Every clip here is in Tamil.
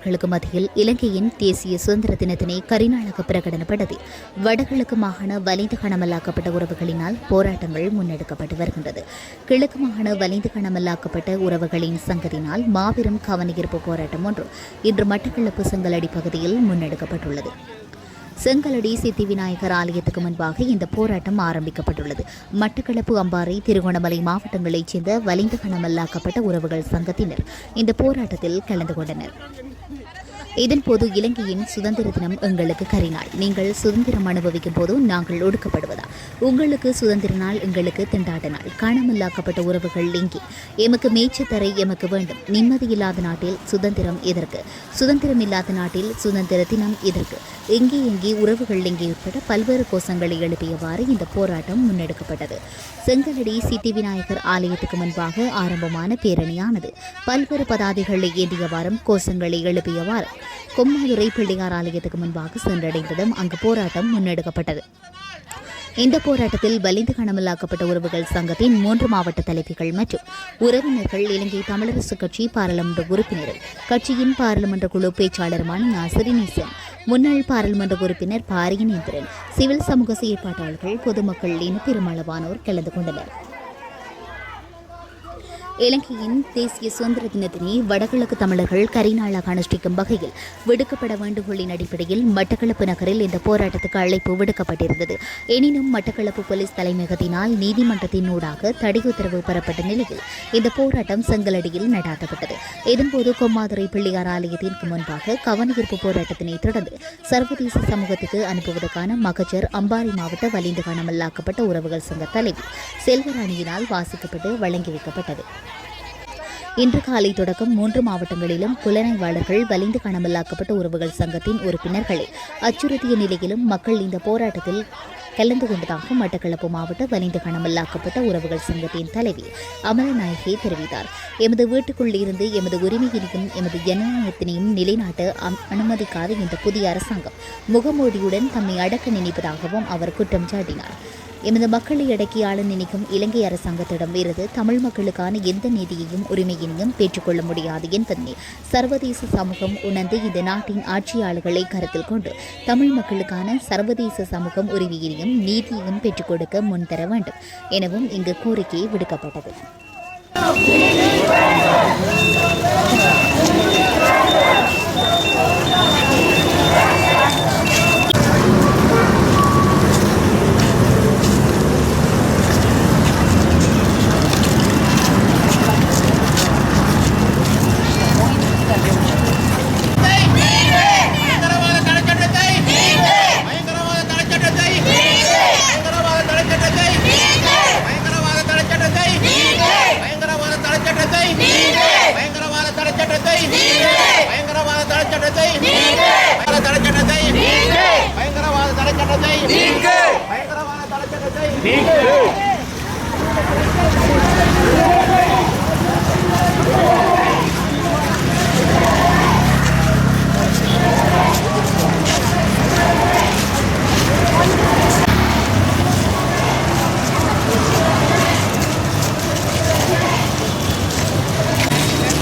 தலைவர்களுக்கு மத்தியில் இலங்கையின் தேசிய சுதந்திர தினத்தினை கரிநாளாக பிரகடனப்படுத்தி வடகிழக்கு மாகாண வலிந்து கணமல்லாக்கப்பட்ட உறவுகளினால் போராட்டங்கள் முன்னெடுக்கப்பட்டு வருகின்றது. கிழக்கு மாகாண வலிந்து கணமல்லாக்கப்பட்ட உறவுகளின் சங்கத்தினால் மாபெரும் கவனஈர்ப்பு போராட்டம் ஒன்று இன்று மட்டக்களப்பு செங்கலடி பகுதியில் முன்னெடுக்கப்பட்டுள்ளது. செங்கலடி சித்தி விநாயகர் ஆலயத்துக்கு முன்பாக இந்த போராட்டம் ஆரம்பிக்கப்பட்டுள்ளது. மட்டக்களப்பு அம்பாறை திருகோணமலை மாவட்டங்களைச் சேர்ந்த வலிந்து கணமல்லாக்கப்பட்ட உறவுகள் சங்கத்தினர் இந்த போராட்டத்தில் கலந்து கொண்டனர். இதன்போது இலங்கையின் சுதந்திர தினம் எங்களுக்கு கரிநாள். நீங்கள் சுதந்திரம் அனுபவிக்கும் போது நாங்கள் ஒடுக்கப்படுவதா? உங்களுக்கு சுதந்திர நாள் எங்களுக்கு திண்டாட்ட நாள். காணாமல்லாக்கப்பட்ட உறவுகள் இங்கே எமக்கு மேய்ச்சத்தரை எமக்கு வேண்டும். நிம்மதி இல்லாத நாட்டில் சுதந்திரம் எதற்கு? சுதந்திரம் இல்லாத நாட்டில் சுதந்திர தினம் எதற்கு? எங்கே எங்கே உறவுகள் எங்கே உட்பட பல்வேறு கோஷங்களை எழுப்பியவாறு இந்த போராட்டம் முன்னெடுக்கப்பட்டது. செங்கலடி சித்தி விநாயகர் ஆலயத்துக்கு முன்பாக ஆரம்பமான பேரணியானது. பல்வேறு பதாதைகளை ஏந்தியவாறும் கோஷங்களை எழுப்பியவாறு கொம்மாதுரை பிள்ளையார் ஆலயத்துக்கு முன்பாக சென்றடைந்ததும் அங்கு போராட்டம் முன்னெடுக்கப்பட்டது. இந்த போராட்டத்தில் வலிந்து கணமலாக்கப்பட்ட உறவுகள் சங்கத்தின் மூன்று மாவட்ட தலைவிகள் மற்றும் உறவினர்கள் இலங்கை தமிழரசு கட்சி பாராளுமன்ற உறுப்பினரும் கட்சியின் பாராளுமன்ற குழு பேச்சாளருமான நாசரினீசன் முன்னாள் பாராளுமன்ற உறுப்பினர் பாரியனேந்திரன் சிவில் சமூக செயற்பாட்டாளர்கள் பொதுமக்கள் என பெருமளவானோர் கலந்து கொண்டனர். இலங்கையின் தேசிய சுதந்திர தினத்தினை வடகிழக்கு தமிழர்கள் கரிநாளாக அனுஷ்டிக்கும் வகையில் விடுக்கப்பட வேண்டுகோளின் அடிப்படையில் மட்டக்களப்பு நகரில் இந்த போராட்டத்துக்கு அழைப்பு விடுக்கப்பட்டிருந்தது. எனினும் மட்டக்களப்பு போலீஸ் தலைமையகத்தினால் நீதிமன்றத்தின் ஊடாக தடை உத்தரவு பெறப்பட்ட நிலையில் இந்த போராட்டம் செங்கலடியில் நடாத்தப்பட்டது. இதன்போது கொம்மாதுரை பிள்ளையார் ஆலயத்திற்கு முன்பாக கவனஈர்ப்பு போராட்டத்தினை தொடர்ந்து சர்வதேச சமூகத்துக்கு அனுப்புவதற்கான மகஜர் அம்பாரி மாவட்ட வலிந்து காணாமல்லாக்கப்பட்ட உறவுகள் சங்க தலைவி செல்வராணியினால் வாசிக்கப்பட்டு வழங்கி வைக்கப்பட்டது. இன்று காலை தொடக்கம் மூன்று மாவட்டங்களிலும் புலனாய்வாளர்கள் வலிந்து காணாமலாக்கப்பட்ட உறவுகள் சங்கத்தின் உறுப்பினர்களை அச்சுறுத்திய நிலையிலும் மக்கள் இந்த போராட்டத்தில் கலந்து கொண்டதாக மட்டக்களப்பு மாவட்ட வலிந்து காணாமலாக்கப்பட்ட உறவுகள் சங்கத்தின் தலைவி அமரநாயகி தெரிவித்தார். எமது வீட்டுக்குள் இருந்து எமது உரிமையினையும் எமது ஜனநாயகத்தினையும் நிலைநாட்ட அனுமதிக்காத இந்த புதிய அரசாங்கம் முகமூடியுடன் தம்மை அடக்க நினைப்பதாகவும் அவர் குற்றம் சாட்டினார். எமது மக்களை அடக்கி ஆள நினைக்கும் இலங்கை அரசாங்கத்திடம் இருந்து தமிழ் மக்களுக்கான எந்த நீதியையும் உரிமையினையும் பெற்றுக்கொள்ள முடியாது என்பதனை சர்வதேச சமூகம் உணர்ந்து இந்த நாட்டின் ஆட்சியாளர்களை கருத்தில் கொண்டு தமிழ் மக்களுக்கான சர்வதேச சமூகம் உரிமையினையும் நீதியையும் பெற்றுக் கொடுக்க முன்தர வேண்டும் எனவும் இங்கு கோரிக்கை விடுக்கப்பட்டது. சட்டத்தை பயங்கரவாத தடை சட்டத்தை பயங்கரவாத தடை சட்டத்தை பயங்கரவாத தடை சட்டத்தை பயங்கரவாத தடை சட்டத்தை பயங்கரவாத தடை சட்டத்தை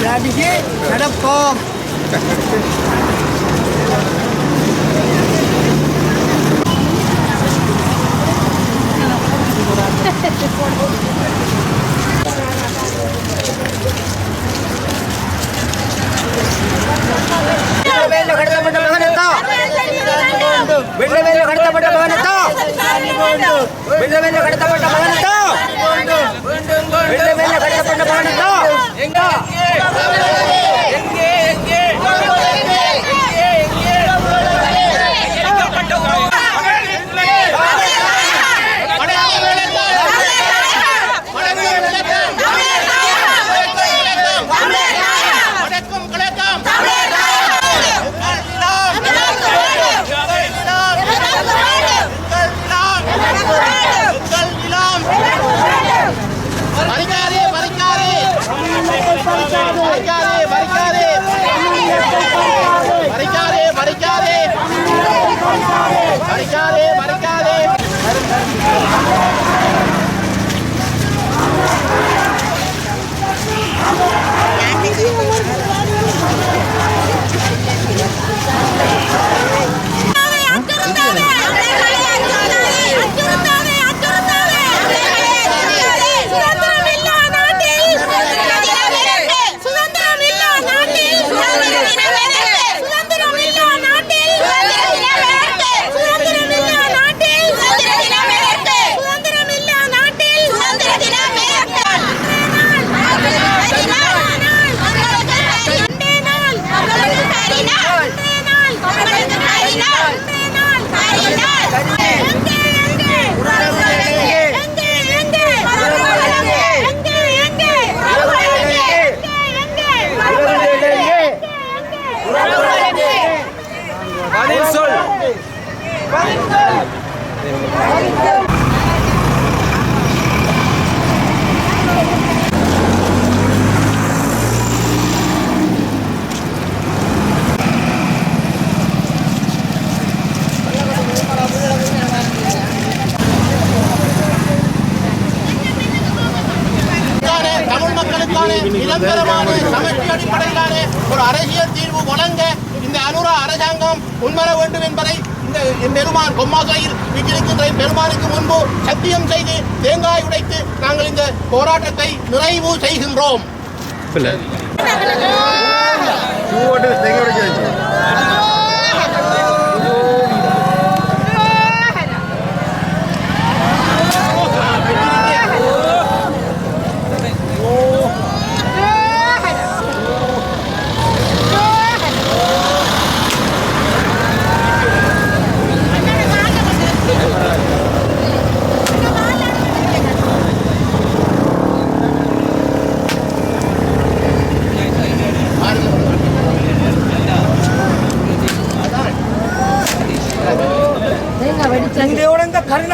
Jadi sih, ada kok. Bentar-bentar kereta pada mana tuh? Bentar-bentar kereta pada mana tuh? நிரந்தரமான சமஷ்டி அடிப்படையிலான ஒரு அரசியல் தீர்வு வழங்க இந்த அனுரா அரசாங்கம் முன்வர வேண்டும் என்பதை இந்த பெருமான் கொம்மாசாயில் வீட்டிருக்கின்ற பெருமானுக்கு முன்பு சத்தியம் செய்து தேங்காய் உடைத்து நாங்கள் இந்த போராட்டத்தை நிறைவு செய்கின்றோம்.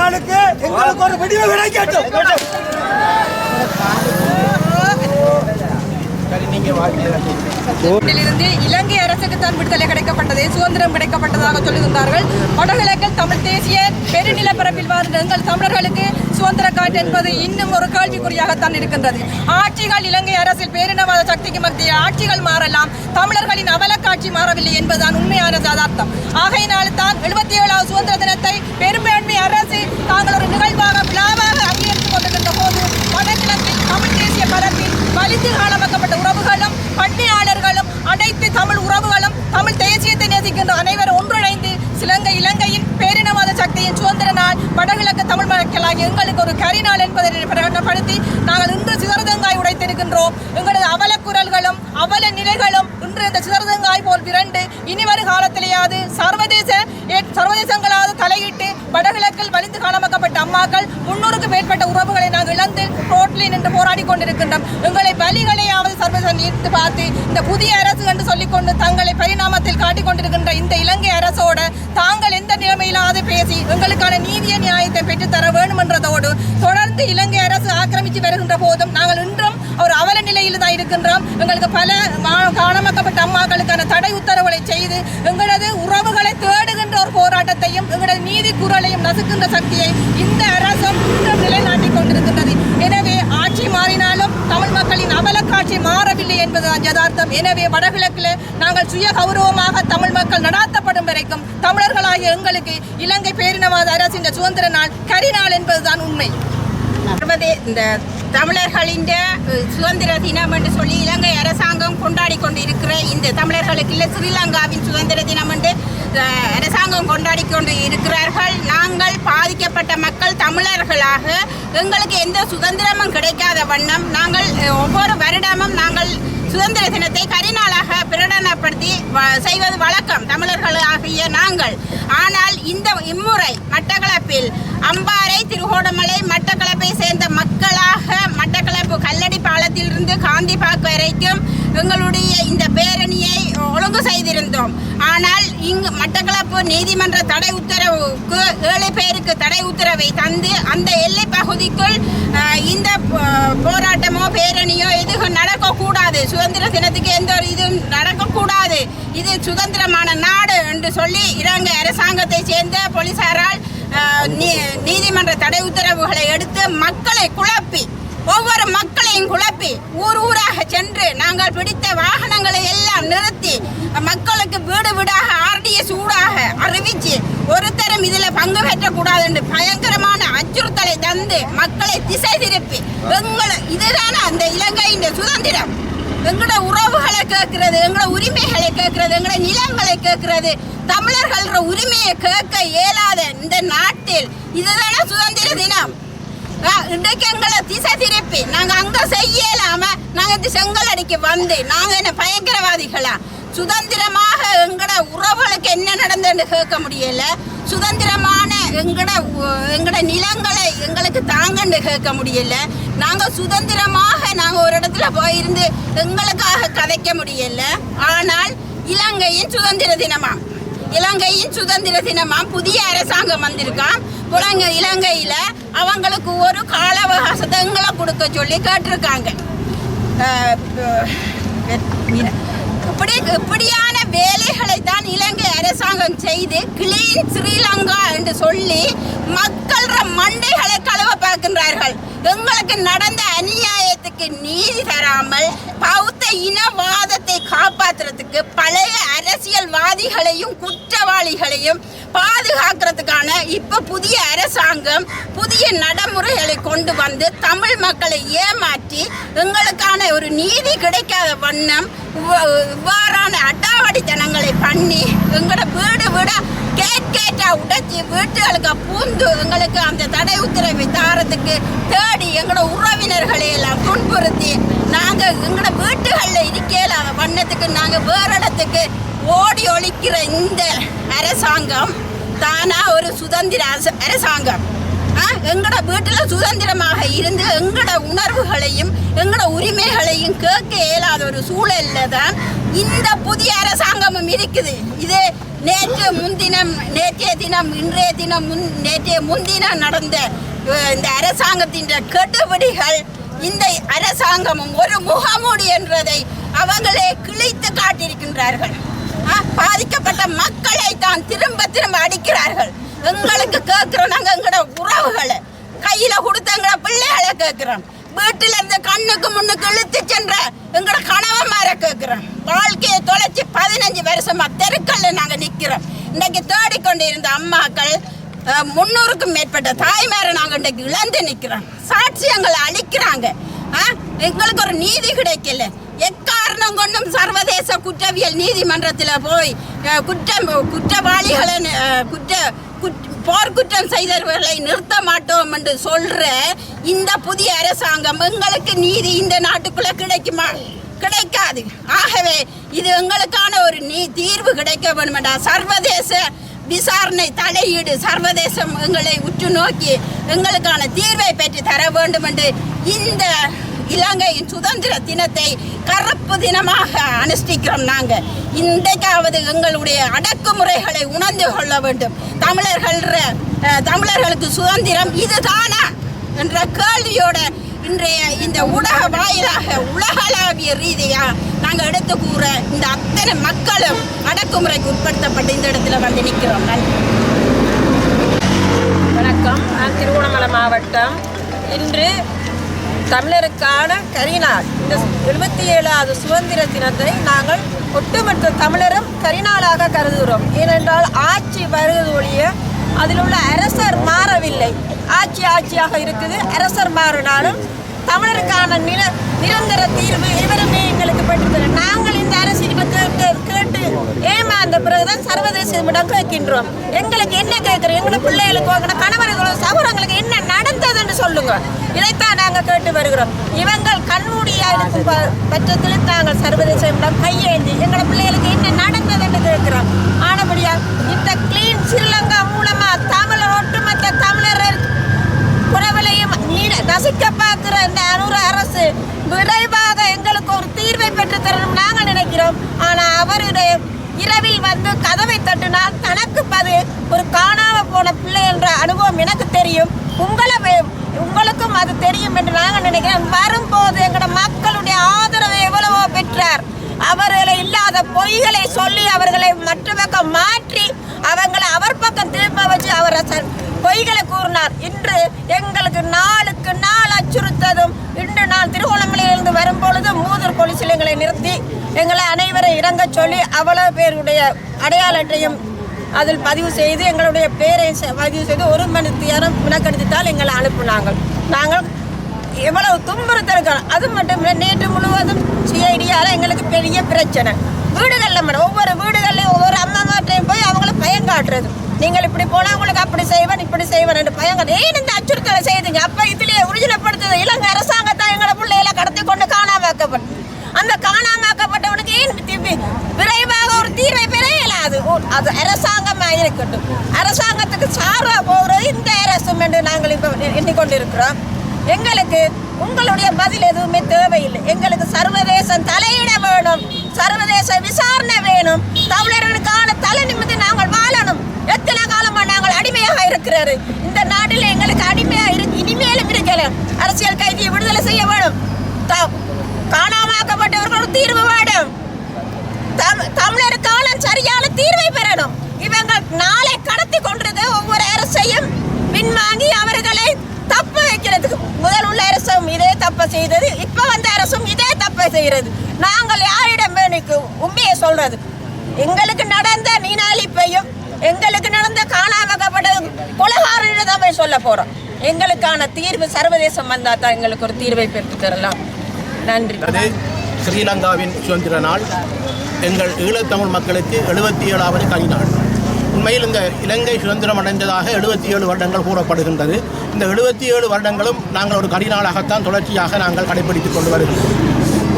ஆளுக்கு எங்களுக்கு ஒரு விடிவு கிடைக்கட்டும் இருந்து இலங்கை அரசுக்கு தான் விடுதலை கிடைக்கப்பட்டது சுதந்திரம் கிடைக்கப்பட்டதாக சொல்லுகின்றார்கள் வடகிழக்கில் தமிழ் தேசிய பெருநிலப்பரப்பில் வாழ்ந்த எங்கள் தமிழர்களுக்கு சுதந்திர காற்று என்பது இன்னும் ஒரு கேள்விக்குறியாகத்தான் இருக்கின்றது. ஆட்சிகள் இலங்கை அரசில் பேரினவாத சக்திக்கு மத்திய ஆட்சிகள் மாறலாம் தமிழர்களின் அவலக்காட்சி மாறவில்லை என்பதுதான் உண்மையான சதார்த்தம் ஆகையினால் தான் எழுபத்தி ஏழாவது சுதந்திர தினத்தை பெரும்பான்மை அரசு தாங்கள் ஒரு நிகழ்வாக விழாவாக அங்கீகரித்துக் கொண்டிருக்கின்ற போது வடகிழக்கில் தமிழ் தேசிய பரப்பில் வலிந்து காலமாக்கப்பட்ட உறவுகளும் பட்டியாளர்களும் அனைத்து தமிழ் உறவுகளும் தமிழ் தேசியத்தை நேசிக்கின்ற அனைவரும் ஒன்றிணைந்து சிலங்கை இலங்கையின் பேரினவாத சக்தியின் சுதந்திர நாள் வடகிழக்கு தமிழ் மக்களாகிய எங்களுக்கு ஒரு கரிநாள் என்பதை பிரகடனப்படுத்தி நாங்கள் இன்று சிதறத உடைத்திருக்கின்றோம் எங்களது அவலக்குரல்களும் அவல நிலைகளும் இன்று இந்த சிதறதங்காய் போல் விரண்டு இனி வரும் காலத்திலேயாவது சர்வதேச ஏ- சர்வதேசங்களாவது தலையிட்டு வடகிழக்கில் வலிந்து காணமாக்கப்பட்ட அம்மாக்கள் முன்னூறுக்கு மேற்பட்ட உறவுகளை நாங்கள் இழந்து ரோட்டில் நின்று போராடி கொண்டிருக்கின்றோம் எங்களை பலிகளையாவது சர்வதேசம் ஈர்த்து பார்த்து இந்த புதிய அரசு என்று சொல்லிக்கொண்டு தங்களை பரிணாமத்தில் காட்டிக் கொண்டிருக்கின்ற இந்த இலங்கை அரசோட தாங்கள் எந்த நிலைமையிலாவது பேசி எங்களுக்கான நீதிய நியாயத்தை பெற்றுத்தர வேண்டும் என்றதோடு தொடர்ந்து இலங்கை அரசு ஆக்கிரமித்து வருகின்ற போதும் நாங்கள் இன்றும் ஒரு அவல நிலையில் தான் இருக்கின்றோம் எங்களுக்கு பல மா- காணாமக்கப்பட்ட அம்மாக்களுக்கான தடை உத்தரவுகளை செய்து எங்களது உறவுகளை தேடுகின்ற ஒரு போராட்டத்தையும் எங்களது நீதி குரலையும் நசுக்கின்ற சக்தியை இந்த அரசும் இன்றும் நிலைநாட்டிக் கொண்டிருக்கின்றது எனவே ஆட்சி மாறினாலும் தமிழ் மக்களின் அவலக்காட்சி தான் யதார்த்தம். எனவே வடகிழக்கில் நாங்கள் சுய கௌரவமாக தமிழ் மக்கள் நடாத்தப்படும் வரைக்கும் தமிழர்களாகிய எங்களுக்கு இலங்கை பேரினவாத அரசின் சுதந்திர நாள் கரிநாள் என்பதுதான் உண்மை. இந்த தமிழர்களின் சுதந்திர தினம் என்று சொல்லி இலங்கை அரசாங்கம் கொண்டாடி கொண்டிருக்கிற இந்த தமிழர்களுக்கு இல்லை ஸ்ரீலங்காவின் சுதந்திர தினம் என்று அரசாங்கம் கொண்டாடி கொண்டு இருக்கிறார்கள் நாங்கள் பாதிக்கப்பட்ட மக்கள் தமிழர்களாக எங்களுக்கு எந்த சுதந்திரமும் கிடைக்காத வண்ணம் நாங்கள் ஒவ்வொரு வருடமும் நாங்கள் சுதந்திர தினத்தை கரிநாளாக பிரகடனப்படுத்தி வ- செய்வது வழக்கம் தமிழர்களாகிய நாங்கள். ஆனால் இந்த இம்முறை மட்டக்களப்பில் அம்பாறை திருகோணமலை மட்டக்களப்பை சேர்ந்த மக்களாக மட்டக்களப்பு கல்லடி பாலத்திலிருந்து காந்தி பார்க் வரைக்கும் எங்களுடைய இந்த பேரணியை ஒழுங்கு செய்திருந்தோம். ஆனால் இங்கு மட்டக்களப்பு நீதிமன்ற தடை உத்தரவுக்கு ஏழு பேருக்கு தடை உத்தரவை தந்து அந்த எல்லை பகுதிக்குள் இந்த போராட்டமோ பேரணியோ எதுவும் நடக்கக்கூடாது. சுதந்திர தினத்துக்கு எந்த ஒரு இதுவும் நடக்கக்கூடாது. இது சுதந்திரமான நாடு என்று சொல்லி இலங்கை அரசாங்கத்தை சேர்ந்த போலீசாரால் நீதிமன்ற தடை உத்தரவுகளை எடுத்து மக்களை குழப்பி ஒவ்வொரு மக்களையும் குழப்பி ஊர் ஊராக சென்று நாங்கள் பிடித்த வாகனங்களை எல்லாம் நிறுத்தி மக்களுக்கு வீடு வீடாக ஆர்டிஎஸ் ஊடாக அறிவிச்சு ஒருத்தரும் இதில் பங்கு பெற்றக்கூடாது என்று பயங்கரமான அச்சுறுத்தலை தந்து மக்களை திசை திருப்பி. எங்களை இதுதானே அந்த இலங்கையின் சுதந்திரம். எங்களோட உறவுகளை கேட்கிறது எங்களோட உரிமைகளை கேட்கிறது எங்களோட நிலங்களை கேட்கிறது. தமிழர்கள உரிமையை கேட்க இயலாத இந்த நாட்டில் இதுதானே சுதந்திர தினம்? ஆ, இன்றைக்கு எங்களை திசை திருப்பி நாங்கள் அங்கே செய்யலாம நாங்கள் இந்த அடிக்க வந்து நாங்கள் என்ன பயங்கரவாதிகளா? சுதந்திரமாக எங்களோட உறவுகளுக்கு என்ன நடந்ததுன்னு கேட்க முடியல. சுதந்திரமாக எங்கட எங்களோட எங்கட நிலங்களை எங்களுக்கு தாங்கன்னு கேட்க முடியல. நாங்கள் சுதந்திரமாக நாங்கள் ஒரு இடத்துல போயிருந்து எங்களுக்காக கதைக்க முடியல. ஆனால் இலங்கையின் சுதந்திர தினமாம். இலங்கையின் சுதந்திர தினமாம் புதிய அரசாங்கம் வந்திருக்கான் புலங்க இலங்கையில் அவங்களுக்கு ஒரு கால அவகாசத்தை எங்களை கொடுக்க சொல்லி கேட்டிருக்காங்க. இப்படி இப்படியான வேலைகளை தான் இலங்கை அரசாங்கம் செய்து கிளீன் ஸ்ரீலங்கா என்று சொல்லி மக்கள் மண்டைகளை கழுவ பார்க்கின்றார்கள். எங்களுக்கு நடந்த அநியாயத்துக்கு நீதி தராமல் பௌத்த இனவாதத்தை காப்பாற்றுறதுக்கு பழைய அரசியல்வாதிகளையும் குற்றவாளிகளையும் பாதுகாக்கிறதுக்கான இப்போ புதிய அரசாங்கம் புதிய நடைமுறைகளை கொண்டு வந்து தமிழ் மக்களை ஏமாற்றி எங்களுக்கான ஒரு நீதி கிடைக்காத வண்ணம் இவ்வாறான அட்டாவடித்தனங்களை பண்ணி எங்களோட வீடு வீட கேட் கேட்டா உடைச்சி வீட்டுகளுக்கு பூந்து எங்களுக்கு அந்த தடை உத்தரவை தாரத்துக்கு தேடி எங்களோட உறவினர்களை எல்லாம் துன்புறுத்தி எங்களோட வீட்டுகளில் இருக்கையில் வண்ணத்துக்கு நாங்கள் வேற இடத்துக்கு ஓடி ஒழிக்கிற இந்த அரசாங்கம் தானா ஒரு சுதந்திர அரசாங்கம். ஆ, வீட்டில் சுதந்திரமாக இருந்து எங்களோட உணர்வுகளையும் எங்களோட உரிமைகளையும் கேட்க இயலாத ஒரு சூழலில் தான் இந்த புதிய அரசாங்கமும் இருக்குது. இது நேற்று முன்தினம் நேற்றைய தினம் இன்றைய தினம் முன் நேற்றைய முன்தினம் நடந்த இந்த அரசாங்கத்தின் கெடுபிடிகள் இந்த அரசாங்கமும் ஒரு முகமூடி என்றதை அவங்களே கிழித்து காட்டியிருக்கின்றார்கள். ஆ, பாதிக்கப்பட்ட மக்களை தான் திரும்ப திரும்ப அடிக்கிறார்கள். எங்களுக்கு கேட்கிறோம் நாங்கள் எங்களோட உறவுகளை. கையில கொடுத்த எங்களோட பிள்ளைகளை கேட்கிறோம். வீட்டில இருந்து கண்ணுக்கு முன்னுக்கு இழுத்து சென்ற எங்களோட கணவன்மார கேட்கிறோம். வாழ்க்கையை தொலைச்சி பதினஞ்சு வருஷமா தெருக்கல்ல நாங்க நிக்கிறோம். இன்னைக்கு தேடிக்கொண்டு இருந்த அம்மாக்கள் முன்னூறுக்கும் மேற்பட்ட தாய்மாரை நாங்கள் இன்றைக்கு இழந்து நிற்கிறோம் சாட்சியங்களை அழிக்கிறாங்க ஆ? எங்களுக்கு ஒரு நீதி கிடைக்கல. எக்காரணம் கொண்டும் சர்வதேச குற்றவியல் நீதிமன்றத்தில் போய் குற்றம் குற்றவாளிகளை குற்ற போர்க்குற்றம் செய்தவர்களை நிறுத்த மாட்டோம் என்று சொல்ற இந்த புதிய அரசாங்கம் எங்களுக்கு நீதி இந்த நாட்டுக்குள்ள கிடைக்குமா? கிடைக்காது. ஆகவே இது எங்களுக்கான ஒரு நீ தீர்வு கிடைக்க வேண்டுமெண்டா சர்வதேச விசாரணை தலையீடு சர்வதேசம் எங்களை உற்று நோக்கி எங்களுக்கான தீர்வை பெற்று தர வேண்டும் என்று இந்த இலங்கையின் சுதந்திர தினத்தை கருப்பு தினமாக அனுஷ்டிக்கிறோம் நாங்கள் இன்றைக்காவது எங்களுடைய அடக்குமுறைகளை உணர்ந்து கொள்ள வேண்டும். தமிழர்கள் தமிழர்களுக்கு சுதந்திரம் இதுதானா? என்ற கேள்வியோட இன்றைய இந்த ஊடக வாயிலாக உலகளாவிய ரீதியாக நாங்கள் எடுத்து கூற இந்த அத்தனை மக்களும் அடக்குமுறைக்கு உட்படுத்தப்பட்டு இந்த இடத்துல வந்து நிற்கிறோம். நன்றி. வணக்கம். நான் திருவண்ணாமலை மாவட்டம். இன்று தமிழருக்கான கரிநாள். இந்த எழுபத்தி ஏழாவது சுதந்திர தினத்தை நாங்கள் ஒட்டுமொத்த தமிழரும் கரிநாளாக கருதுகிறோம். ஏனென்றால் ஆட்சி வருவது ஒழிய அதில் உள்ள அரசர் மாறவில்லை. ஆட்சி ஆட்சியாக இருக்குது. அரசர் மாறினாலும் தமிழருக்கான நில நிரந்தர தீர்வு இவருமே எங்களுக்கு பெற்றுத்தர நாங்கள் இந்த அரசியலுக்கு கேட்டு கேட்டு ஏமாந்த பிறகுதான் சர்வதேசமிடம் கேட்கின்றோம். எங்களுக்கு என்ன கேட்குறோம்? எங்களை பிள்ளைகளுக்கு எங்களை கணவர்களும் சகோதரங்களுக்கு என்ன நடந்ததுன்னு சொல்லுங்க. இதைத்தான் நாங்கள் கேட்டு வருகிறோம். இவங்கள் கண்மூடியா இருக்கும் ப- பட்சத்தில் நாங்கள் சர்வதேச சர்வதேசமிடம் கையேந்தி எங்களை பிள்ளைகளுக்கு என்ன நடந்ததுன்னு கேட்கிறோம். ஆனபடியா இந்த கிளீன் ஸ்ரீலங்கா மூலமாக குறவலையும் நசிக்க பார்க்கிற இந்த அனுர அரசு விரைவாக எங்களுக்கு ஒரு தீர்வை பெற்று தரணும் நாங்கள் நினைக்கிறோம். ஆனால் அவருடைய இரவில் வந்து கதவை தட்டினால் தனக்கு பது ஒரு காணாம போன பிள்ளை என்ற அனுபவம் எனக்கு தெரியும். உங்களை உங்களுக்கும் அது தெரியும் என்று நாங்கள் நினைக்கிறோம். வரும்போது எங்களோட மக்களுடைய ஆதரவை எவ்வளவோ பெற்றார். அவர்களை இல்லாத பொய்களை சொல்லி அவர்களை மற்ற பக்கம் மாற்றி அவங்களை அவர் பக்கம் திரும்ப வச்சு அவரை பொய்களை கூறினார். இன்று எங்களுக்கு நாளுக்கு நாள் அச்சுறுத்ததும் இன்று நான் திருகோணமலையிலிருந்து வரும்பொழுது மூதூர் போலீஸில் எங்களை நிறுத்தி எங்களை அனைவரை இறங்கச் சொல்லி அவ்வளவு பேருடைய அடையாளத்தையும் அதில் பதிவு செய்து எங்களுடைய பேரை பதிவு செய்து ஒரு மணி நேரம் வினக்கெடுத்துட்டால் எங்களை அனுப்புனாங்க நாங்கள் எவ்வளவு துன்புறுத்தல் அது மட்டும் இல்லை நேற்று முழுவதும் சிஐடியால் எங்களுக்கு பெரிய பிரச்சனை. வீடுகளில் மேடம் ஒவ்வொரு வீடுகள்லையும் ஒவ்வொரு அம்மாமாட்டையும் போய் அவங்கள பயம் காட்டுறது. நீங்கள் இப்படி போனால் உங்களுக்கு அப்படி செய்வேன் இப்படி செய்வேன் என்று பயம் ஏன் இந்த அச்சுறுத்தலை செய்தீங்க? அப்போ இதுலேயே உறுதிப்படுத்துது இலங்கை அரசாங்கத்தை எங்களை பிள்ளைகளை கடத்தி கொண்டு காணாமாக்கப்படும் அந்த காணாமாக்கப்பட்டவனுக்கு ஏன் விரைவாக ஒரு தீர்வை பெற இயலாது? அது அரசாங்கமாக இருக்கட்டும். அரசாங்கத்துக்கு சார்பாக போகிறது இந்த அரசும் என்று நாங்கள் இப்போ எண்ணிக்கொண்டிருக்கிறோம். எங்களுக்கு உங்களுடைய பதில் எதுவுமே தேவையில்லை. எங்களுக்கு சர்வதேசம் தலையிட வேணும். சர்வதேச விசாரணை செய்ய வேண்டும். காணாமாக்கப்பட்டவர்களுக்கு தீர்வு வேண்டும். தமிழர் காலம் சரியான தீர்வை பெறணும். இவங்கள் நாளை கடத்தி கொண்டிருந்த ஒவ்வொரு அரசையும் பின்வாங்கி அவர்களை தப்பு வைக்கிறதுக்கு. முதல் உள்ள அரசும் இதே தப்ப செய்தது இப்ப வந்த அரசும் இதே தப்ப செய்கிறது. நாங்கள் யாரிடம் எனக்கு உண்மையை சொல்றது. எங்களுக்கு நடந்த நீனாளிப்பையும் எங்களுக்கு நடந்த காணாமக்கப்பட்ட கொலகாரனிடம் தான் போய் சொல்ல போறோம். எங்களுக்கான தீர்வு சர்வதேசம் வந்தால் தான் எங்களுக்கு ஒரு தீர்வை பெற்று தரலாம். நன்றி. அது ஸ்ரீலங்காவின் சுதந்திர நாள் எங்கள் ஈழத்தமிழ் மக்களுக்கு எழுபத்தி ஏழாவது கரிநாள் உண்மையில் இந்த இலங்கை சுதந்திரம் அடைந்ததாக எழுபத்தி ஏழு வருடங்கள் கூறப்படுகின்றது. இந்த எழுபத்தி ஏழு வருடங்களும் நாங்கள் ஒரு கரிநாளாகத்தான் தொடர்ச்சியாக நாங்கள் கடைபிடித்துக் கொண்டு வருகிறோம்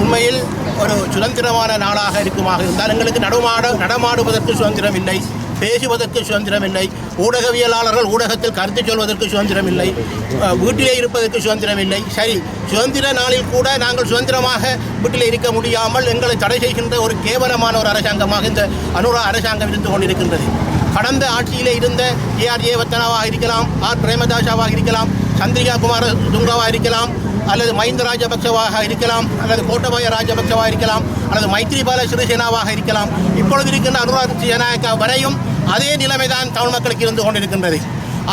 உண்மையில் ஒரு சுதந்திரமான நாளாக இருக்குமாக இருந்தால் எங்களுக்கு நடமாட நடமாடுவதற்கு சுதந்திரம் இல்லை. பேசுவதற்கு சுதந்திரம் இல்லை ஊடகவியலாளர்கள் ஊடகத்தில் கருத்து சொல்வதற்கு சுதந்திரம் இல்லை வீட்டிலே இருப்பதற்கு சுதந்திரம் இல்லை சரி சுதந்திர நாளில் கூட நாங்கள் சுதந்திரமாக வீட்டிலே இருக்க முடியாமல் எங்களை தடை செய்கின்ற ஒரு கேவலமான ஒரு அரசாங்கமாக இந்த அனுரா அரசாங்கம் இருந்து கொண்டிருக்கின்றது. கடந்த ஆட்சியில் இருந்த ஏஆர் ஏவத்தனாவாக இருக்கலாம் ஆர். பிரேமதாசாவாக இருக்கலாம் சந்திரிகா குமார துங்காவாக இருக்கலாம் அல்லது மஹிந்த ராஜபக்சவாக இருக்கலாம் அல்லது கோட்டபாய ராஜபக்சவாக இருக்கலாம். அல்லது மைத்ரிபால சிறிசேனாவாக இருக்கலாம். இப்பொழுது இருக்கின்ற அனுராக் ஜனநாயக்கா வரையும் அதே நிலைமைதான் தமிழ் மக்களுக்கு இருந்து கொண்டிருக்கின்றது.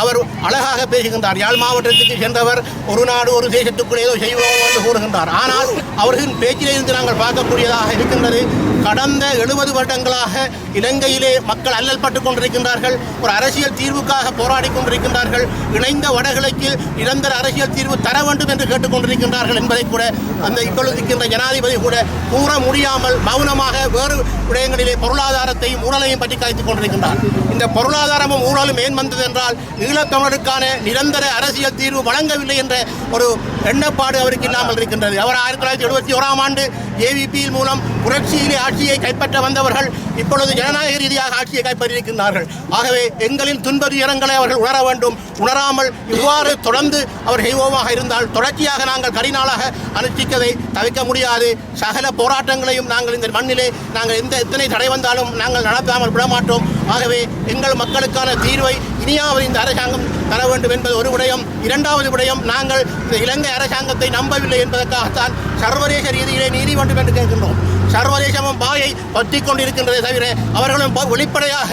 அவர் அழகாக பேசுகின்றார். யாழ் மாவட்டத்துக்கு சென்றவர் ஒரு நாடு ஒரு தேசத்துக்குள்ளே ஏதோ செய்வோம் என்று கூறுகின்றார். ஆனால் அவர்களின் பேச்சிலிருந்து நாங்கள் பார்க்கக்கூடியதாக இருக்கின்றது. கடந்த எழுபது வருடங்களாக இலங்கையிலே மக்கள் அல்லல் பட்டுக் கொண்டிருக்கின்றார்கள். ஒரு அரசியல் தீர்வுக்காக போராடி கொண்டிருக்கின்றார்கள். இணைந்த வடகிழக்கில் நிரந்தர அரசியல் தீர்வு தர வேண்டும் என்று கேட்டுக்கொண்டிருக்கின்றார்கள் என்பதை கூட அந்த இப்பொழுது இருக்கின்ற ஜனாதிபதி கூட கூற முடியாமல் மௌனமாக வேறு விடயங்களிலே பொருளாதாரத்தையும் ஊழலையும் பற்றி கலைத்துக் கொண்டிருக்கின்றார். இந்த பொருளாதாரமும் ஊழலும் ஏன் வந்தது என்றால் ஈழத்தமிழருக்கான நிரந்தர அரசியல் தீர்வு வழங்கவில்லை என்ற ஒரு எண்ணப்பாடு அவருக்கு இல்லாமல் இருக்கின்றது. அவர் ஆயிரத்தி தொள்ளாயிரத்தி எழுபத்தி ஓராம் ஆண்டு ஏவிபியில் மூலம் புரட்சியிலே ஆட்சியை கைப்பற்ற வந்தவர்கள் இப்பொழுது ஜனநாயக ரீதியாக ஆட்சியை கைப்பற்றியிருக்கின்றார்கள். ஆகவே எங்களின் துன்ப துயரங்களை அவர்கள் உணர வேண்டும். உணராமல் இவ்வாறு தொடர்ந்து அவர் செய்வோமாக இருந்தால் தொடர்ச்சியாக நாங்கள் கரிநாளாக அனுஷ்டிக்கதை தவிர்க்க முடியாது. சகல போராட்டங்களையும் நாங்கள் இந்த மண்ணிலே நாங்கள் எந்த எத்தனை தடை வந்தாலும் நாங்கள் நடத்தாமல் விடமாட்டோம். ஆகவே எங்கள் மக்களுக்கான தீர்வை இனியாவது இந்த அரசாங்கம் தர வேண்டும் என்பது ஒரு விடயம். இரண்டாவது விடயம் நாங்கள் இந்த இலங்கை அரசாங்கத்தை நம்பவில்லை என்பதற்காகத்தான் சர்வதேச ரீதியிலே நீதி வேண்டும் என்று கேட்கின்றோம். சர்வதேசமும் பாயை பற்றி கொண்டிருக்கின்றதை தவிர அவர்களும் வெளிப்படையாக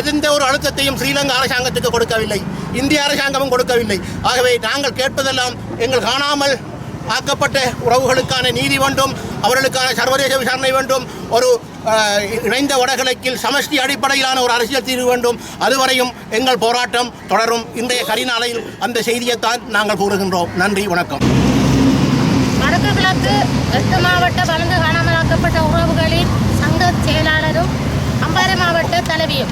எந்த ஒரு அழுத்தத்தையும் ஸ்ரீலங்கா அரசாங்கத்துக்கு கொடுக்கவில்லை. இந்திய அரசாங்கமும் கொடுக்கவில்லை. ஆகவே நாங்கள் கேட்பதெல்லாம் எங்கள் காணாமல் ஆக்கப்பட்ட உறவுகளுக்கான நீதி வேண்டும். அவர்களுக்கான சர்வதேச விசாரணை வேண்டும். ஒரு இணைந்த வடகிழக்கில் சமஷ்டி அடிப்படையிலான ஒரு அரசியல் தீர்வு வேண்டும். அதுவரையும் எங்கள் போராட்டம் தொடரும். இன்றைய கரிநாளையில் அந்த செய்தியைத்தான் நாங்கள் கூறுகின்றோம். நன்றி வணக்கம். வடக்கு கிழக்கு எட்டு மாவட்ட வளர்ந்து காணாமலாக்கப்பட்ட உறவுகளின் சங்க செயலாளரும் அம்பாறை மாவட்ட தலைவியும்.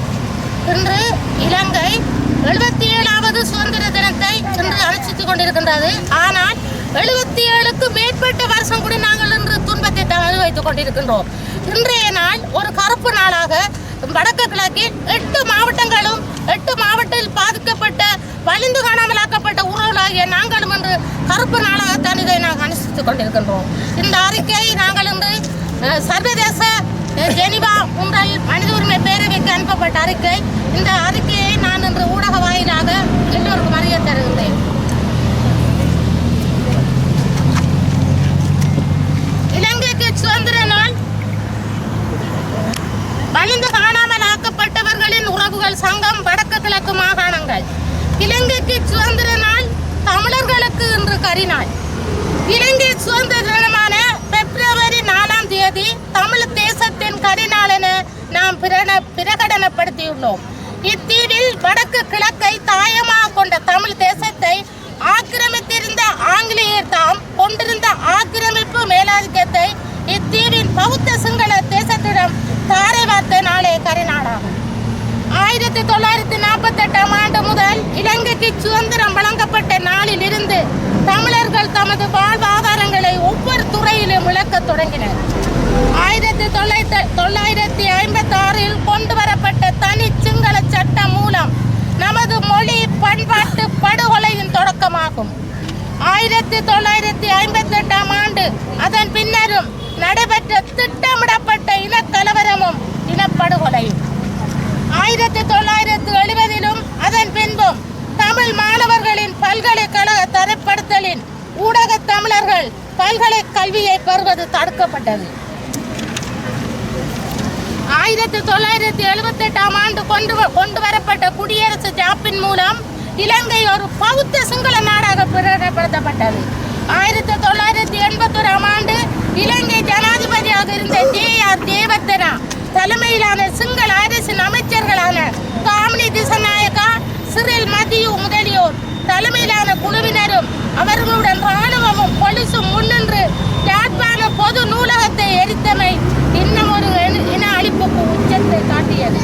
இன்று இலங்கை எழுபத்தி ஏழாவது சுதந்திர தினத்தை இன்று அனுஷ்டித்துக் கொண்டிருக்கின்றது. ஆனால் எழுபத்தி ஏழுக்கு மேற்பட்ட வருஷம் கூட நாங்கள் இன்று துன்பத்தை த- அனுபவித்துக் கொண்டிருக்கின்றோம். இன்றைய நாள் ஒரு கருப்பு நாளாக வடக்கு கிழக்கில் எட்டு மாவட்டங்களும் எட்டு மாவட்டத்தில் பாதிக்கப்பட்ட வலிந்து காணாமலாக்கப்பட்ட உறவுகளாகிய நாங்களும் இன்று கருப்பு நாளாகத்தான் இதை நாங்கள் அனுசரித்துக் கொண்டிருக்கின்றோம். இந்த அறிக்கையை நாங்கள் இன்று சர்வதேச ஜெனிவா உங்கள் மனித உரிமை பேரவைக்கு அனுப்பப்பட்ட அறிக்கை. இந்த அறிக்கையை நான் இன்று ஊடக வாயிலாக எல்லோருக்கும் அறிய தருகின்றேன். இலங்கைக்கு சுதந்திர நாள் வலிந்து காணாமல் ஆக்கப்பட்டவர்களின் உறவுகள் சங்கம் வடக்கு கிழக்கு மாகாணங்கள். இலங்கைக்கு சுதந்திர நாள் தமிழர்களுக்கு இன்று கரிநாள் இலங்கை சுதந்திர தினமான பிப்ரவரி நாலாம் தேதி தமிழ் தேசத்தின் கரிநாள் என நாம் பிரன- பிரகடனப்படுத்தியுள்ளோம். இத்தீவில் வடக்கு கிழக்கை தாயமாக கொண்ட தமிழ் தேச ஆக்கிரமித்திருந்த ஆங்கிலேயர் தாம் கொண்டிருந்த ஆக்கிரமிப்பு மேலாதிக்கத்தை இத்தீவின் பௌத்த சிங்கள தேசத்திடம் தாரை வார்த்த நாளே கரிநாளாகும் ஆயிரத்தி தொள்ளாயிரத்தி நாற்பத்தெட்டாம் ஆண்டு முதல் இலங்கைக்கு சுதந்திரம் வழங்கப்பட்ட நாளில் இருந்து தமிழர்கள் தமது வாழ்வாதாரங்களை ஒவ்வொரு துறையிலும் இழக்க தொடங்கினர். ஆயிரத்தி தொள்ளாயிரத்தி தொள்ளாயிரத்தி ஐம்பத்தி ஆறில் கொண்டு வரப்பட்ட தனி சிங்கள சட்டம் மூலம் நமது மொழி பண்பாட்டு படுகொலையின் தொடக்கமாகும். ஆயிரத்தி தொள்ளாயிரத்தி ஐம்பத்தி எட்டாம் ஆண்டு அதன் பின்னரும் நடைபெற்ற திட்டமிடப்பட்ட இனக்கலவரமும் இனப்படுகொலையும் ஆயிரத்தி தொள்ளாயிரத்தி எழுபதிலும் அதன் பின்பும் தமிழ் மாணவர்களின் பல்கலைக்கழக தரப்படுத்தலின் ஊடக தமிழர்கள் பல்கலை கல்வியை பெறுவது தடுக்கப்பட்டது. ஆயிரத்தி தொள்ளாயிரத்தி எழுபத்தி எட்டாம் ஆண்டு கொண்டு கொண்டு வரப்பட்ட குடியரசு ஜாப்பின் மூலம் இலங்கை ஒரு பௌத்த சிங்கள நாடாக பிரகடனப்படுத்தப்பட்டது. ஆயிரத்தி தொள்ளாயிரத்தி எண்பத்தோராம் ஆண்டு இலங்கை ஜனாதிபதியாக இருந்த ஜே ஆர். தேவத்தனா தலைமையிலான சிங்கள அரசின் அமைச்சர்களான காமினி திசநாயகா சிறில் மதியு முதலியோர் தலைமையிலான குழுவினரும் அவர்களுடன் ராணுவமும் பொலிசும் முன்னின்று யாழ்ப்பாண பொது நூலகத்தை எரித்தமை இன்னும் ஒரு இன- அழிப்புக்கு உச்சத்தை காட்டியது.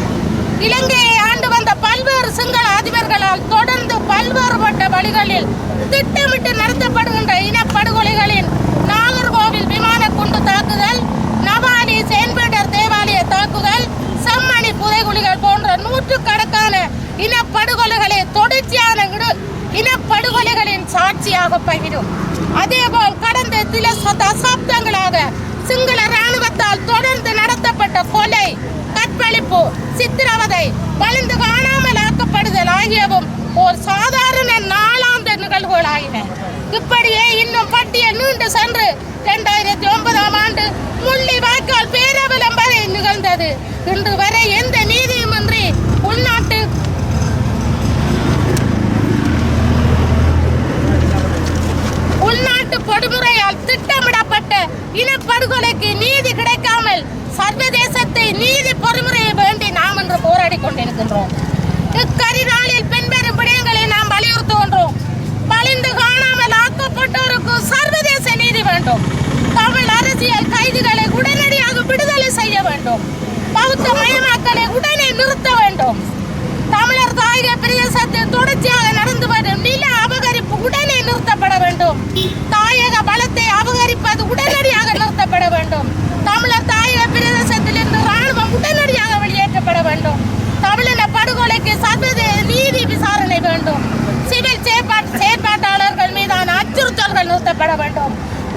இலங்கையை ஆண்டு வந்த பல்வேறு சிங்கள அதிபர்களால் தொடர்ந்து பல்வேறுபட்ட வழிகளில் திட்டமிட்டு நடத்தப்படுகின்ற இனப்படுகொலைகளின் நாகர்கோவில் விமான குண்டு தாக்குதல் நவாலி செயின்பீட்டர் தேவாலய தாக்குதல் சம்மணி புதைகுழிகள் போன்ற நூற்றுக்கணக்கான இனப்படுகொலைகளை தொடர்ச்சியான இனப்படுகொலைகளின் சாட்சியாக பகிரும். அதேபோல் கடந்த சில தசாப்தங்களாக சிங்கள இராணுவத்தால் தொடர்ந்து நடத்தப்பட்ட கொலை கற்பழிப்பு சித்திரவதை வலிந்து காணாமல் ஆக்கப்படுதல் ஆகியவும் ஒரு சாதாரண நாளாந்த நிகழ்வுகளாயின. இப்படியே இன்னும் பட்டியல் நீண்டு சென்று இரண்டாயிரத்தி ஒன்பதாம் ஆண்டு முள்ளி வாய்க்கால் பேரவலம் வரை நிகழ்ந்தது. இன்று வரை எந்த நீதியுமின்றி உள்நாட்டு உள்நாட்டு பொடுமுறையால் திட்டமிடப்பட்ட இனப்படுகொலைக்கு நீதி கிடைக்காமல் சர்வதேசத்தை நீதி பொறுமுறையை வேண்டி நாம் இன்று போராடி கொண்டிருக்கின்றோம். இக்கரிநாளில் பின்வரும் விடயங்களை நாம் வலியுறுத்துகின்றோம். பழிந்து காணாமல் ஆக்கப்பட்டோருக்கு சர்வதேச நீதி வேண்டும். தமிழ் அரசியல் கைதிகளை உடனடியாக விடுதலை செய்ய வேண்டும். பௌத்த மயமாக்கலை உடனே நிறுத்த வேண்டும். தமிழர் தாயக பிரதேசத்தில் தொடர்ச்சியாக நடந்து வரும் நில அபகரிப்பு உடனே நிறுத்தப்பட வேண்டும் தாயக பலத்தை அபகரிப்பது உடனடியாக நிறுத்தப்பட வேண்டும் தமிழர் தாயக பிரதேசத்தில் இருந்து ராணுவம் உடனடியாக வெளியேற்றப்பட வேண்டும் தமிழின படுகொலைக்கு சர்வதேச நீதி விசாரணை வேண்டும் சிவில் செயற்பாட் செயற்பாட்டாளர்கள் மீதான அச்சுறுத்தல்கள் நிறுத்தப்பட வேண்டும்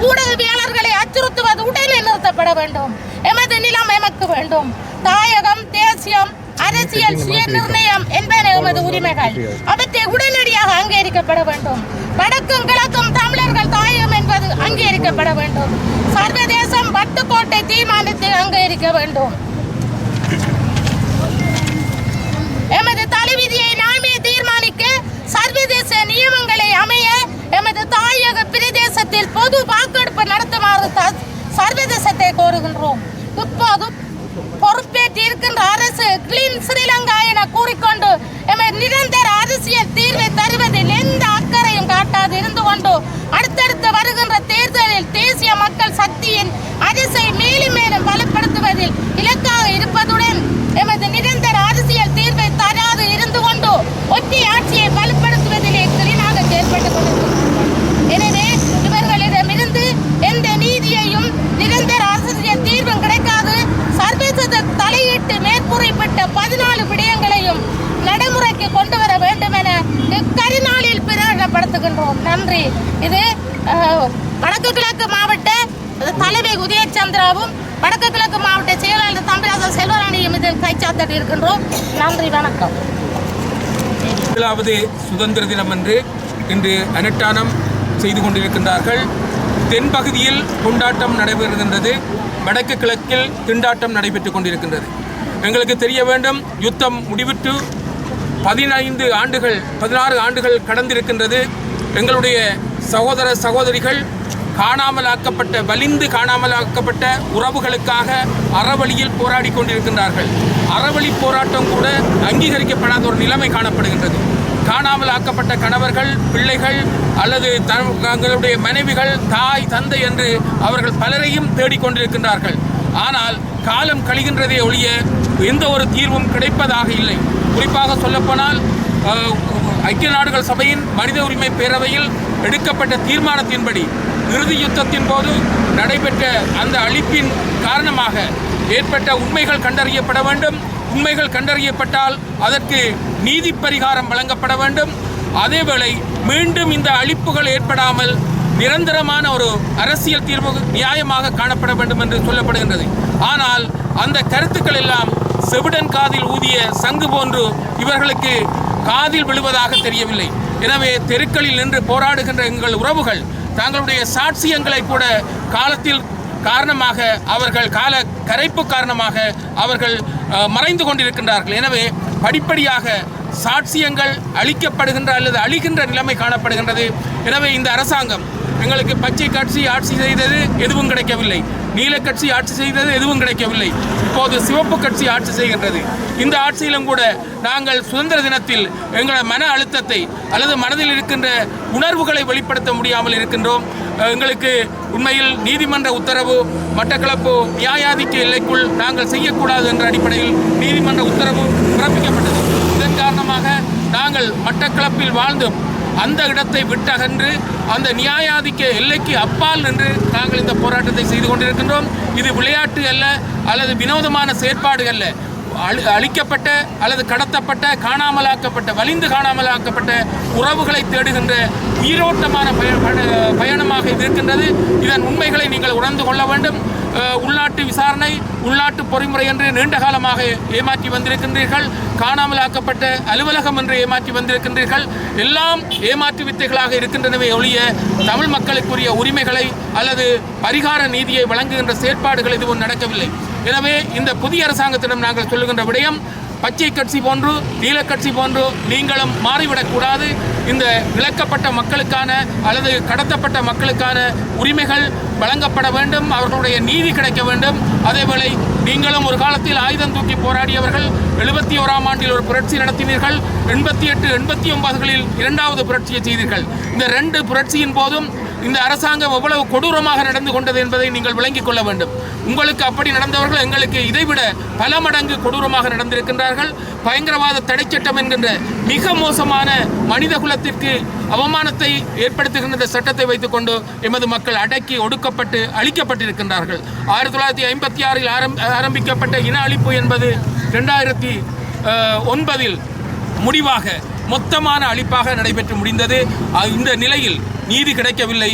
ஊடகவியலாளர்களை அச்சுறுத்துவது உடனே நிறுத்தப்பட வேண்டும் எமது நிலம் எமக்கு வேண்டும். தாயகம் தேசியம் அரசியல் சுய நிர்ணயம் என்பன எமது உரிமைகள். அவற்றை உடனடியாக அங்கீகரிக்கப்பட வேண்டும். வடக்கும் கிழக்கும் தமிழர்கள் தாயகம் என்பது அங்கீகரிக்கப்பட வேண்டும். சர்வதேசம் வட்டுக்கோட்டை தீர்மானத்தை அங்கீகரிக்க வேண்டும். எமது தலைவிதியை நாமே தீர்மானிக்க சர்வதேச நியமங்களை அமைய எமது தாயக பிரதேசத்தில் பொது வாக்கெடுப்பு நடத்துமாறு சர்வதேசத்தை கோருகின்றோம். இப்போது பொறுப்பேற்று இருக்கின்ற அரசு கிளீன் ஸ்ரீலங்கா என கூறி எமது நிரந்தர அரசியல் தீர்வை தருவதில் எந்த அக்கறையும் காட்டாது இருந்து கொண்டு அடுத்தடுத்து வருகின்ற தேர்தலில் தேசிய மக்கள் சக்தியின் அரசை மேலும் மேலும் பலப்படுத்துவதில் இலக்காக இருப்பதுடன் எமது நிரந்தர அரசியல் தீர்வை தராது இருந்து கொண்டு ஒற்றை ஆட்சியை வலுப்படுத்துவதிலே கிரீனாக செயல்பட்டுக் கொண்டிருக்கின்றனர் எனவே இவர்களிடமிருந்து எந்த நீதியையும் நிரந்தர அரசியல் தீர்வும் கிடைக்காது சர்வதேச தலையிட்டு மேற்கூறப்பட்ட பதினாலு விடயங்களையும் நடைமுறைக்கு கொண்டு வர வேண்டும் என இக்கரிநாளில் பிரகடனப்படுத்துகின்றோம் நன்றி இது வடக்கு கிழக்கு மாவட்ட தலைமை உதயச்சந்திராவும் வடக்கு கிழக்கு மாவட்ட செயலாளர் தமிழக செல்வராணியும் இதில் கைச்சாத்தட்டு இருக்கின்றோம். நன்றி வணக்கம். முதலாவது சுதந்திர தினம் என்று இன்று அனுஷ்டானம் செய்து கொண்டிருக்கின்றார்கள். தென்பகுதியில் கொண்டாட்டம் நடைபெறுகின்றது. வடக்கு கிழக்கில் திண்டாட்டம் நடைபெற்றுக் கொண்டிருக்கின்றது. எங்களுக்கு தெரிய வேண்டும் யுத்தம் முடிவிட்டு பதினைந்து ஆண்டுகள் பதினாறு ஆண்டுகள் கடந்திருக்கின்றது. எங்களுடைய சகோதர சகோதரிகள் காணாமல் ஆக்கப்பட்ட வலிந்து காணாமல் ஆக்கப்பட்ட உறவுகளுக்காக அறவழியில் போராடி கொண்டிருக்கின்றார்கள். அறவழி போராட்டம் கூட அங்கீகரிக்கப்படாத ஒரு நிலைமை காணப்படுகின்றது. காணாமல் ஆக்கப்பட்ட கணவர்கள் பிள்ளைகள் அல்லது தங்களுடைய மனைவிகள் தாய் தந்தை என்று அவர்கள் பலரையும் தேடிக்கொண்டிருக்கின்றார்கள் ஆனால் காலம் கழிகின்றதே ஒழிய எந்த ஒரு தீர்வும் கிடைப்பதாக இல்லை. குறிப்பாக சொல்லப்போனால் ஐக்கிய நாடுகள் சபையின் மனித உரிமை பேரவையில் எடுக்கப்பட்ட தீர்மானத்தின்படி இறுதி யுத்தத்தின் போது நடைபெற்ற அந்த அழிப்பின் காரணமாக ஏற்பட்ட உண்மைகள் கண்டறியப்பட வேண்டும். உண்மைகள் கண்டறியப்பட்டால் அதற்கு நீதி பரிகாரம் வழங்கப்பட வேண்டும். அதேவேளை மீண்டும் இந்த அழிப்புகள் ஏற்படாமல் நிரந்தரமான ஒரு அரசியல் தீர்வு நியாயமாக காணப்பட வேண்டும் என்று சொல்லப்படுகின்றது. ஆனால் அந்த கருத்துக்கள் எல்லாம் செவிடன் காதில் ஊதிய சங்கு போன்று இவர்களுக்கு காதில் விழுவதாக தெரியவில்லை. எனவே தெருக்களில் நின்று போராடுகின்ற எங்கள் உறவுகள் தங்களுடைய சாட்சியங்களை கூட காலத்தில் காரணமாக அவர்கள் கால கரைப்பு காரணமாக அவர்கள் மறைந்து கொண்டிருக்கின்றார்கள். எனவே படிப்படியாக சாட்சியங்கள் அழிக்கப்படுகின்ற அல்லது அழிகின்ற நிலைமை காணப்படுகின்றது. எனவே இந்த அரசாங்கம் எங்களுக்கு பச்சை கட்சி ஆட்சி செய்தது எதுவும் கிடைக்கவில்லை. நீல கட்சி ஆட்சி செய்தது எதுவும் கிடைக்கவில்லை. இப்போது சிவப்பு கட்சி ஆட்சி செய்கின்றது. இந்த ஆட்சியிலும் கூட நாங்கள் சுதந்திர தினத்தில் எங்களது மன அழுத்தத்தை அல்லது மனதில் இருக்கின்ற உணர்வுகளை வெளிப்படுத்த முடியாமல் இருக்கின்றோம். எங்களுக்கு உண்மையில் நீதிமன்ற உத்தரவு மட்டக்களப்பு நியாயாதிக்க எல்லைக்குள் நாங்கள் செய்யக்கூடாது என்ற அடிப்படையில் நீதிமன்ற உத்தரவு பிறப்பிக்கப்பட்டது. இதன் காரணமாக நாங்கள் மட்டக்களப்பில் வாழ்ந்தும். அந்த இடத்தை விட்டகன்று அந்த நியாயாதிக்க எல்லைக்கு அப்பால் நின்று நாங்கள் இந்த போராட்டத்தை செய்து கொண்டிருக்கின்றோம். இது விளையாட்டு அல்ல அல்லது வினோதமான செயற்பாடு அல்ல. அழி- அழிக்கப்பட்ட அல்லது கடத்தப்பட்ட காணாமலாக்கப்பட்ட வலிந்து காணாமலாக்கப்பட்ட உறவுகளை தேடுகின்ற உயிரோட்டமான பயணமாக இது இருக்கின்றது. இதன் உண்மைகளை நீங்கள் உணர்ந்து கொள்ள வேண்டும். உள்நாட்டு விசாரணை உள்நாட்டு பொறிமுறை என்று நீண்ட காலமாக ஏமாற்றி வந்திருக்கின்றீர்கள். காணாமலாக்கப்பட்ட அலுவலகம் என்று ஏமாற்றி வந்திருக்கின்றீர்கள். எல்லாம் ஏமாற்று வித்தைகளாக இருக்கின்றனவே ஒழிய தமிழ் மக்களுக்குரிய உரிமைகளை அல்லது பரிகார நீதியை வழங்குகின்ற செயற்பாடுகள் எதுவும் நடக்கவில்லை. எனவே இந்த புதிய அரசாங்கத்திடம் நாங்கள் சொல்லுகின்ற விடயம் பச்சை கட்சி போன்று நீல கட்சி போன்று நீங்களும் மாறிவிடக்கூடாது. இந்த விளக்கப்பட்ட மக்களுக்கான அல்லது கடத்தப்பட்ட மக்களுக்கான உரிமைகள் வழங்கப்பட வேண்டும். அவர்களுடைய நீதி கிடைக்க வேண்டும். அதேவேளை நீங்களும் ஒரு காலத்தில் ஆயுதம் தூக்கி போராடியவர்கள் எழுபத்தி ஓராம் ஆண்டில் ஒரு புரட்சி நடத்தினீர்கள் எண்பத்தி எட்டு எண்பத்தி ஒன்பதுகளில் இரண்டாவது புரட்சியை செய்தீர்கள். இந்த ரெண்டு புரட்சியின் போதும் இந்த அரசாங்கம் எவ்வளவு கொடூரமாக நடந்து கொண்டது என்பதை நீங்கள் விளங்கிக் கொள்ள வேண்டும். உங்களுக்கு அப்படி நடந்தவர்கள் எங்களுக்கு இதைவிட பல மடங்கு கொடூரமாக நடந்திருக்கின்றார்கள். பயங்கரவாத தடைச்சட்டம் என்கின்ற மிக மோசமான மனித குலத்திற்கு அவமானத்தை ஏற்படுத்துகின்ற இந்த சட்டத்தை வைத்துக்கொண்டு எமது மக்கள் அடக்கி ஒடுக்கப்பட்டு அழிக்கப்பட்டிருக்கின்றார்கள். ஆயிரத்தி தொள்ளாயிரத்தி ஐம்பத்தி ஆறில் ஆரம்பிக்கப்பட்ட இன அழிப்பு என்பது ரெண்டாயிரத்தி ஒன்பதில் முடிவாக மொத்தமான அழிப்பாக நடைபெற்று முடிந்தது. இந்த நிலையில் நீதி கிடைக்கவில்லை.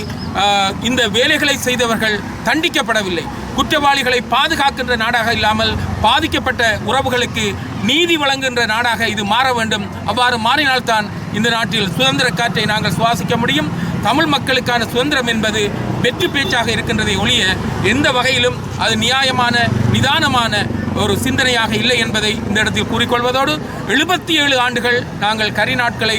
இந்த வேலைகளை செய்தவர்கள் தண்டிக்கப்படவில்லை. குற்றவாளிகளை பாதுகாக்கின்ற நாடாக இல்லாமல் பாதிக்கப்பட்ட உறவுகளுக்கு நீதி வழங்குகின்ற நாடாக இது மாற வேண்டும். அவ்வாறு மாறினால்தான் இந்த நாட்டில் சுதந்திர காற்றை நாங்கள் சுவாசிக்க முடியும். தமிழ் மக்களுக்கான சுதந்திரம் என்பது வெற்றி பேச்சாக இருக்கின்றதை ஒழிய எந்த வகையிலும் அது நியாயமான நிதானமான ஒரு சிந்தனையாக இல்லை என்பதை இந்த இடத்தில் கூறிக்கொள்வதோடு எழுபத்தி ஏழு ஆண்டுகள் நாங்கள் கரி நாட்களை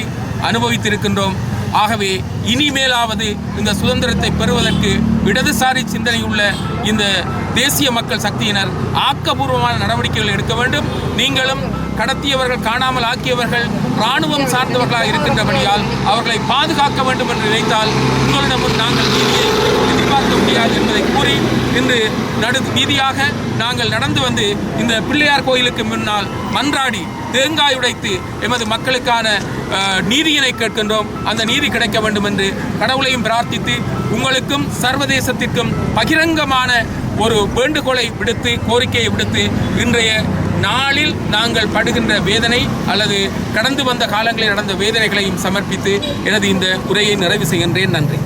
அனுபவித்திருக்கின்றோம். ஆகவே இனிமேலாவது இந்த சுதந்திரத்தை பெறுவதற்கு இடதுசாரி சிந்தனையுள்ள இந்த தேசிய மக்கள் சக்தியினர் ஆக்கபூர்வமான நடவடிக்கைகள் எடுக்க வேண்டும். நீங்களும் கடத்தியவர்கள் காணாமல் ஆக்கியவர்கள் இராணுவம் சார்ந்தவர்களாக இருக்கின்றபடியால் அவர்களை பாதுகாக்க வேண்டும் என்று நினைத்தால் உங்களிடமும் நாங்கள் நீதியை எதிர்பார்க்க முடியாது என்பதை கூறி இன்று நடு வீதியாக நாங்கள் நடந்து வந்து இந்த பிள்ளையார் கோயிலுக்கு முன்னால் மன்றாடி தேங்காய் உடைத்து எமது மக்களுக்கான நீதியினை கேட்கின்றோம். அந்த நீதி கிடைக்க வேண்டும் என்று கடவுளையும் பிரார்த்தித்து உங்களுக்கும் சர்வதேசத்திற்கும் பகிரங்கமான ஒரு வேண்டுகோளை விடுத்து கோரிக்கையை விடுத்து இன்றைய நாளில் நாங்கள் படுகின்ற வேதனை அல்லது கடந்து வந்த காலங்களில் நடந்த வேதனைகளையும் சமர்ப்பித்து எனது இந்த உரையை நிறைவு செய்கின்றேன். நன்றி.